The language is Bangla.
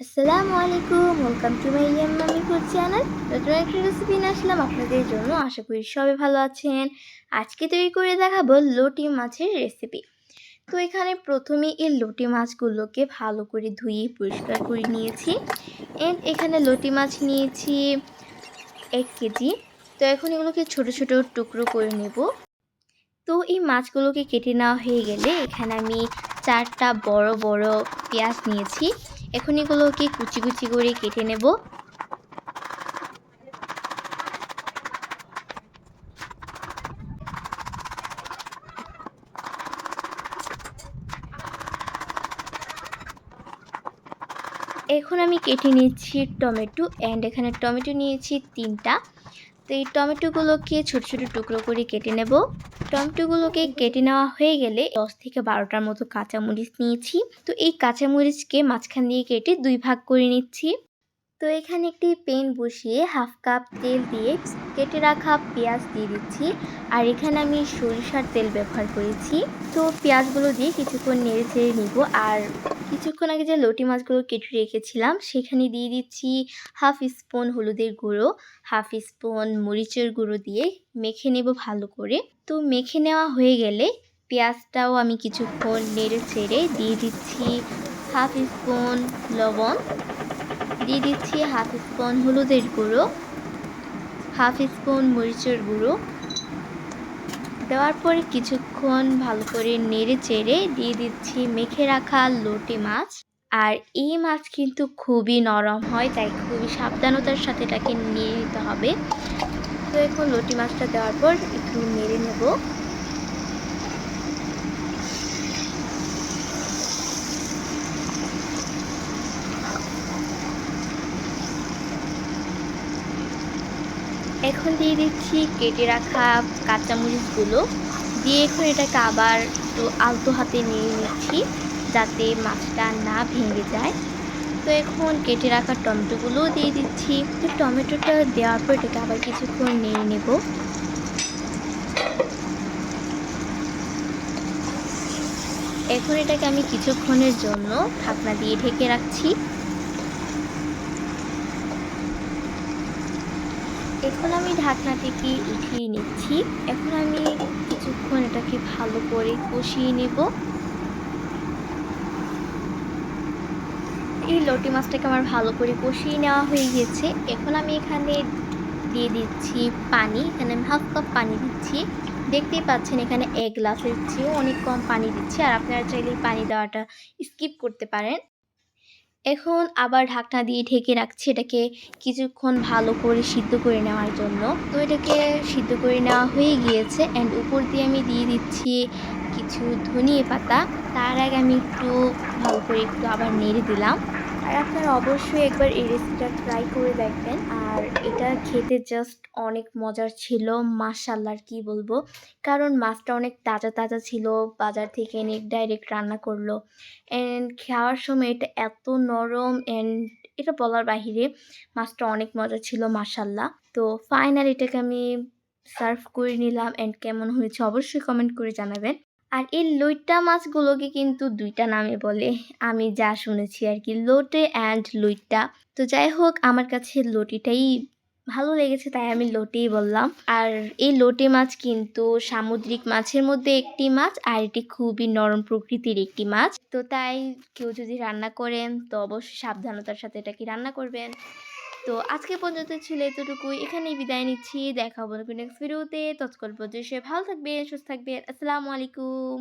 আসসালামু আলাইকুম welcome to my yum mummy food channel নতুন একটা রেসিপি নিয়ে আসলাম আপনাদের জন্য। আশা করি সবাই ভালো আছেন। আজকে তৈরি করে দেখাবো লটি মাছের রেসিপি তো এখানে প্রথমে এই লটি মাছগুলোকে ভালো করে ধুয়ে পরিষ্কার করে নিয়েছি। এন্ড এখানে লটি মাছ নিয়েছি এক কেজি। তো এখন এগুলোকে ছোট ছোট টুকরো করে নেব। তো এই মাছগুলোকে কেটে নেওয়া হয়ে গেলে এখানে আমি চারটা বড় বড় পেঁয়াজ নিয়েছি। এখন এগুলোকে কুচি কুচি করে কেটে নেব। এখন আমি কেটে নিচ্ছি টমেটো অ্যান্ড এখানে টমেটো নিয়েছি তিনটা। তো এই টমেটোগুলোকে ছোটো ছোটো টুকরো করে কেটে নেব। টমেটোগুলোকে কেটে নেওয়া হয়ে গেলে দশ থেকে বারোটার মতো কাঁচামরিচ নিয়েছি। তো এই কাঁচামরিচকে মাঝখান দিয়ে কেটে দুই ভাগ করে নিচ্ছি। তো এখানে একটি পেন বসিয়ে হাফ কাপ তেল দিয়ে কেটে রাখা পেঁয়াজ দিয়ে দিচ্ছি। আর এখানে আমি সরিষার তেল ব্যবহার করেছি। তো পেঁয়াজগুলো দিয়ে কিছুক্ষণ নেড়ে চেড়ে নিব। আর কিছুক্ষণ আগে যে লটি মাছগুলো কেটে রেখেছিলাম, সেখানে দিয়ে দিচ্ছি হাফ স্পুন হলুদের গুঁড়ো, হাফ স্পুন মরিচের গুঁড়ো দিয়ে মেখে নেব ভালো করে। তো মেখে নেওয়া হয়ে গেলে পেঁয়াজটাও আমি কিছুক্ষণ নেড়ে চেড়ে দিয়ে দিচ্ছি হাফ স্পুন লবণ। দিয়ে দিচ্ছি হাফ স্পুন হলুদের গুঁড়ো, হাফ স্পুন মরিচের গুঁড়ো। দেওয়ার পরে কিছুক্ষণ ভালো করে নেড়ে চেড়ে দিয়ে দিচ্ছি মেখে রাখা লোটে মাছ। আর এই মাছ কিন্তু খুবই নরম হয়, তাই খুবই সাবধানতার সাথে এটাকে নিয়ে নিতে হবে। তো এখন লটি মাছটা দেওয়ার পর একটু নেড়ে নেব। এখন দিয়ে দিচ্ছি কেটে রাখা কাঁচামরিচগুলো। দিয়ে এখন এটাকে আবার একটু আলতো হাতে নিয়ে নিচ্ছি যাতে মাছটা না ভেঙে যায়। তো এখন কেটে রাখা টমেটোগুলোও দিয়ে দিচ্ছি। তো টমেটোটা দেওয়ার পর এটাকে আবার কিছুক্ষণ নিয়ে নেব। এখন এটাকে আমি কিছুক্ষণের জন্য ঢাকনা দিয়ে ঢেকে রাখছি। এখন আমি ঢাকনাটিকে উঠিয়ে নিচ্ছি। এখন আমি কিছুক্ষণ এটাকে ভালো করে কষিয়ে নেব। এই লটি মাছটাকে আমার ভালো করে কষিয়ে নেওয়া হয়ে গিয়েছে এখন আমি এখানে দিয়ে দিচ্ছি পানি। এখানে আমি হাফ কাপ পানি দিচ্ছি। দেখতেই পাচ্ছেন এখানে এক গ্লাসের চেয়েও অনেক কম পানি দিচ্ছি। আর আপনারা চাইলে পানি দেওয়াটা স্কিপ করতে পারেন। এখন আবার ঢাকনা দিয়ে ঢেকে রাখছি এটাকে কিছুক্ষণ ভালো করে সিদ্ধ করে নেওয়ার জন্য। তো এটাকে সিদ্ধ করে নেওয়া হয়ে গিয়েছে অ্যান্ড উপর দিয়ে আমি দিয়ে দিচ্ছি কিছু ধনিয়ে পাতা। তার আগে আমি একটু ভালো করে একটু আবার নেড়ে দিলাম। আর আপনারা অবশ্যই একবার এই রেসিপিটা ট্রাই করে দেখবেন। আর এটা খেতে জাস্ট অনেক মজার ছিল মাসাল্লার কি বলব? কারণ মাছটা অনেক তাজা তাজা ছিল, বাজার থেকে এনে ডাইরেক্ট রান্না করল। অ্যান্ড খাওয়ার সময় এটা এত নরম অ্যান্ড এটা বলার বাহিরে মাছটা অনেক মজা ছিল মাসাল্লাহ তো ফাইনাল এটাকে আমি সার্ভ করে নিলাম অ্যান্ড কেমন হয়েছে অবশ্যই কমেন্ট করে জানাবেন। আর এই লইটা মাছগুলোকে কিন্তু দুইটা নামে বলে। আমি যা শুনেছি আর কি লোটে অ্যান্ড লইটা তো যাই হোক, আমার কাছে লটিটাই ভালো লেগেছে, তাই আমি লোটেই বললাম। আর এই লোটে মাছ কিন্তু সামুদ্রিক মাছের মধ্যে একটি মাছ, আর এটি খুবই নরম প্রকৃতির একটি মাছ। তো তাই কেউ যদি রান্না করেন, তো অবশ্যই সাবধানতার সাথে এটা কি রান্না করবেন। তো আজকে পর্যন্ত ছিল এতটুকুই। এখানেই বিদায় নিচ্ছি। দেখা হবে নেক্সট ভিডিওতে তৎকাল পর্যন্ত ভালো থাকবে সুস্থ থাকবে আসসালামু আলাইকুম।